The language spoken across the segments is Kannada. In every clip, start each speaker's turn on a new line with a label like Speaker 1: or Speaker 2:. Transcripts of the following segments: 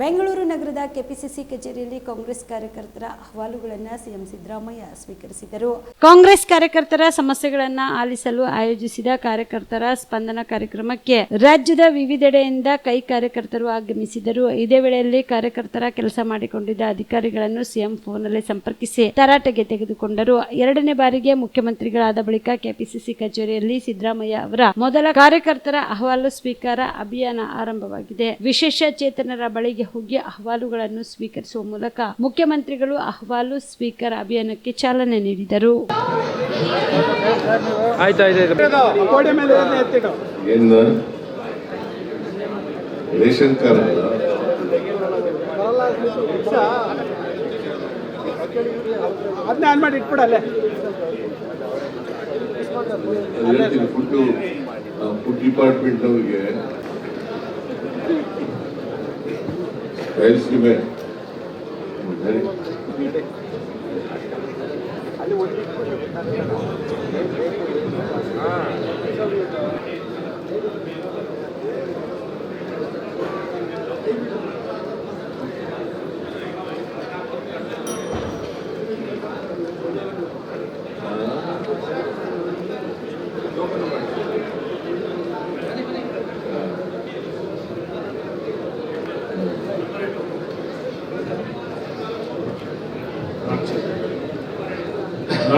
Speaker 1: ಬೆಂಗಳೂರು ನಗರದ ಕೆಪಿಸಿಸಿ ಕಚೇರಿಯಲ್ಲಿ ಕಾಂಗ್ರೆಸ್ ಕಾರ್ಯಕರ್ತರ ಅಹವಾಲುಗಳನ್ನು ಸಿಎಂ ಸಿದ್ದರಾಮಯ್ಯ ಸ್ವೀಕರಿಸಿದರು. ಕಾಂಗ್ರೆಸ್ ಕಾರ್ಯಕರ್ತರ ಸಮಸ್ಯೆಗಳನ್ನು ಆಲಿಸಲು ಆಯೋಜಿಸಿದ ಕಾರ್ಯಕರ್ತರ ಸ್ಪಂದನ ಕಾರ್ಯಕ್ರಮಕ್ಕೆ ರಾಜ್ಯದ ವಿವಿಧೆಡೆಯಿಂದ ಕೈ ಕಾರ್ಯಕರ್ತರು ಆಗಮಿಸಿದರು. ಇದೇ ವೇಳೆಯಲ್ಲಿ ಕಾರ್ಯಕರ್ತರ ಕೆಲಸ ಮಾಡಿಕೊಂಡಿದ್ದ ಅಧಿಕಾರಿಗಳನ್ನು ಸಿಎಂ ಫೋನ್ನಲ್ಲಿ ಸಂಪರ್ಕಿಸಿ ತರಾಟೆಗೆ ತೆಗೆದುಕೊಂಡರು. ಎರಡನೇ ಬಾರಿಗೆ ಮುಖ್ಯಮಂತ್ರಿಗಳಾದ ಬಳಿಕ ಕೆಪಿಸಿಸಿ ಕಚೇರಿಯಲ್ಲಿ ಸಿದ್ದರಾಮಯ್ಯ ಅವರ ಮೊದಲ ಕಾರ್ಯಕರ್ತರ ಅಹವಾಲು ಸ್ವೀಕಾರ ಅಭಿಯಾನ ಆರಂಭವಾಗಿದೆ. ವಿಶೇಷ ಚೇತನರ ಬಳಿಗೆ ಹೋಗಿ ಅಹವಾಲುಗಳನ್ನು ಸ್ವೀಕರಿಸುವ ಮೂಲಕ ಮುಖ್ಯಮಂತ್ರಿಗಳು ಅಹವಾಲು ಸ್ವೀಕರ್ ಅಭಿಯಾನಕ್ಕೆ ಚಾಲನೆ ನೀಡಿದರು.
Speaker 2: ರೇಷನ್ ಕಾರ್ಡ್
Speaker 3: ಅದನ್ನ ಆನ್ ಮಾಡಿ
Speaker 2: ಫುಡ್ ಫುಡ್ ಡಿಪಾರ್ಟ್ಮೆಂಟ್ ಅವ್ರಿಗೆ tiles demand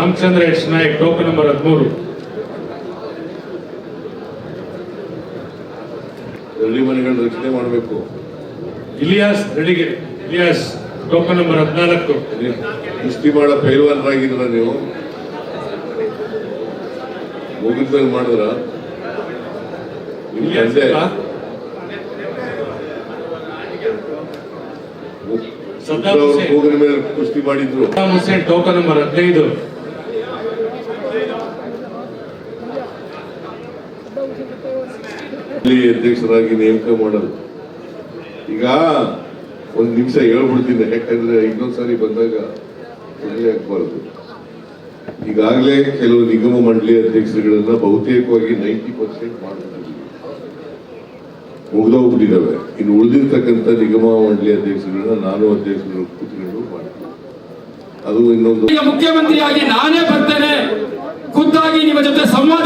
Speaker 4: Ramachandra H Nayak token number ಹದಿಮೂರು.
Speaker 2: ಹಳ್ಳಿ ಮನೆಗಳನ್ನ ರಕ್ಷಣೆ ಮಾಡಬೇಕು.
Speaker 4: ಇಲಿಯಾಸ್ ರೆಡಿಗೆರೆ ಇಲಿಯಾಸ್ ಟೋಕನ್ ನಂಬರ್ ಹದಿನಾಲ್ಕು.
Speaker 2: ಕುಸ್ತಿ ಮಾಡೋ ಪೈಲ್ವಾನರಾಗಿದ್ರ ನೀವು? ಮುಗಿದ್ಮೇಲೆ ಮಾಡಿದ್ರ? ನಿಮ್ ತಂದೆ. ಮೇಲೆ ಕುಸ್ತಿ ಮಾಡಿದ್ರು.
Speaker 4: ಹುಸೇನ್ ಟೋಕನ್ ನಂಬರ್ ಹದಿನೈದು.
Speaker 2: ಇಲ್ಲಿ ಅಧ್ಯಕ್ಷರಾಗಿ ನೇಮಕ ಮಾಡೋದು. ಈಗ ಒಂದು ನಿಮಿಷ ಹೇಳ್ಬಿಡ್ತೀನಿ, ಯಾಕಂದ್ರೆ ಇನ್ನೊಂದ್ಸಾರಿ ಬಂದಾಗ ಆಗ್ಬಾರ್ದು. ಈಗಾಗಲೇ ಕೆಲವು ನಿಗಮ ಮಂಡಳಿ ಅಧ್ಯಕ್ಷರುಗಳನ್ನ ಬಹುತೇಕವಾಗಿ ನೈಂಟಿ ಪರ್ಸೆಂಟ್ ಮಾಡಿದ್ದೀವಿ ಮುಗ್ದೋಗ್ಬಿಟ್ಟಿದ್ದಾವೆ ಇನ್ನು ಉಳಿದಿರ್ತಕ್ಕಂಥ ನಿಗಮ ಮಂಡಳಿ ಅಧ್ಯಕ್ಷರುಗಳನ್ನ ನಾನು ಅಧ್ಯಕ್ಷರು ಕೂತ್ಕೊಂಡು ಮಾಡ್ತೀನಿ. ಅದು ಇನ್ನೊಂದು
Speaker 5: ಮುಖ್ಯಮಂತ್ರಿಯಾಗಿ ನಾನೇ ಬರ್ತೇನೆ. ಖುದ್ದಾಗಿ ನಿಮ್ಮ ಜೊತೆ ಸಂವಾದ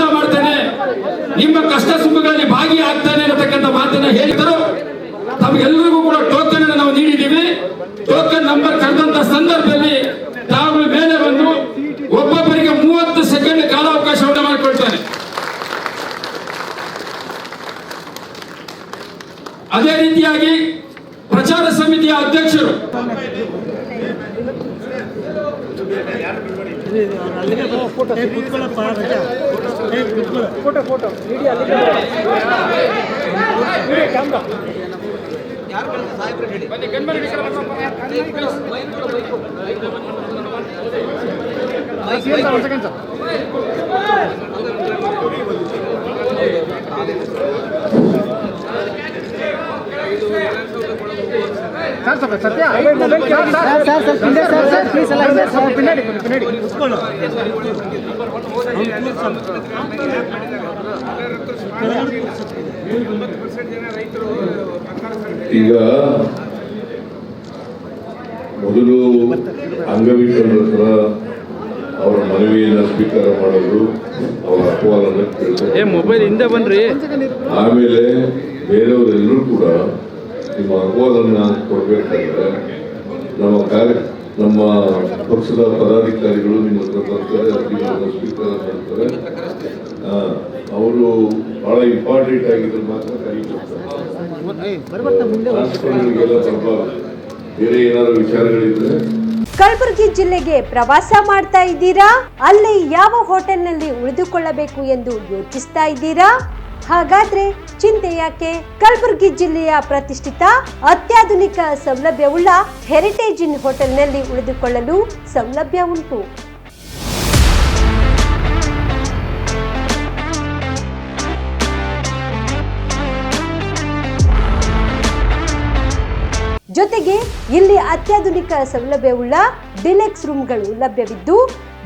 Speaker 5: ಮಾತನ್ನ ಹೇಳಿದರು. ತಮಗೆಲ್ಲರಿಗೂ ಕೂಡ ಟೋಕನ್ ಅನ್ನು ನಾವು ನೀಡಿದ್ದೀವಿ. ಟೋಕನ್ ನಂಬರ್ ಕರೆದಂತ ಸಂದರ್ಭದಲ್ಲಿ ತಾವು ಮೇಲೆ ಬಂದು ಒಬ್ಬೊಬ್ಬರಿಗೆ ಮೂವತ್ತು ಸೆಕೆಂಡ್ ಕಾಲಾವಕಾಶ ಕಾಲಾವಕಾಶವನ್ನು ಮಾಡಿಕೊಳ್ತೇನೆ. ಅದೇ ರೀತಿಯಾಗಿ ಪ್ರಚಾರ ಸಮಿತಿಯ ಅಧ್ಯಕ್ಷರು
Speaker 3: ಫೋಟೋ ಫೋಟೋ ವಿಡಿಯೋ ಅಲ್ಲಿ ವಿಡಿಯೋ ಕ್ಯಾಮ್ರಾ ಒಂದು sir sir
Speaker 2: ಈಗ ಮೊದಲು ಅಂಗವಿಕಲರ ಹತ್ರ ಅವರ ಮನವಿಯನ್ನು ಸ್ವೀಕಾರ ಮಾಡೋದು ಅವರ ಅಹವಾಲನ್ನು
Speaker 6: ಏ
Speaker 2: ಕೇಳ್ತಾರೆ
Speaker 6: ಮೊಬೈಲ್ ಹಿಂದೆ ಬನ್ರಿ.
Speaker 2: ಆಮೇಲೆ ಬೇರೆಯವರೆಲ್ಲರೂ ಕೂಡ ನಿಮ್ಮ ಅಹವಾಲನ್ನ ಕೊಡಬೇಕಾದ್ರೆ ನಮ್ಮ ಕಾರ್ಯ, ನಮ್ಮ ಪಕ್ಷದ ಪದಾಧಿಕಾರಿಗಳು ನಿಮ್ಮ ಹತ್ರ ಬರ್ತಾರೆ ಅದಕ್ಕೆ ಸ್ವೀಕಾರ ಮಾಡ್ತಾರೆ ಅವರು ಬಹಳ ಇಂಪಾರ್ಟೆಂಟ್ ಆಗಿದ್ರು ಮಾತ್ರ ಕೈ ಬೇರೆ ಏನಾದ್ರು ವಿಚಾರಗಳಿದ್ರೆ?
Speaker 7: ಕಲಬುರಗಿ ಜಿಲ್ಲೆಗೆ ಪ್ರವಾಸ ಮಾಡ್ತಾ ಇದ್ದೀರಾ? ಅಲ್ಲಿ ಯಾವ ಹೋಟೆಲ್ನಲ್ಲಿ ಉಳಿದುಕೊಳ್ಳಬೇಕು ಎಂದು ಯೋಚಿಸ್ತಾ ಇದ್ದೀರಾ? ಹಾಗಾದ್ರೆ ಚಿಂತೆ ಯಾಕೆ? ಕಲಬುರಗಿ ಜಿಲ್ಲೆಯ ಪ್ರತಿಷ್ಠಿತ ಅತ್ಯಾಧುನಿಕ ಸೌಲಭ್ಯವುಳ್ಳ ಹೆರಿಟೇಜ್ ಇನ್ ಹೋಟೆಲ್ನಲ್ಲಿ ಉಳಿದುಕೊಳ್ಳಲು ಸೌಲಭ್ಯ ಉಂಟು. ಜೊತೆಗೆ ಇಲ್ಲಿ ಅತ್ಯಾಧುನಿಕ ಸೌಲಭ್ಯವುಳ್ಳ ಡಿಲೆಕ್ಸ್ ರೂಮ್ಗಳು ಲಭ್ಯವಿದ್ದು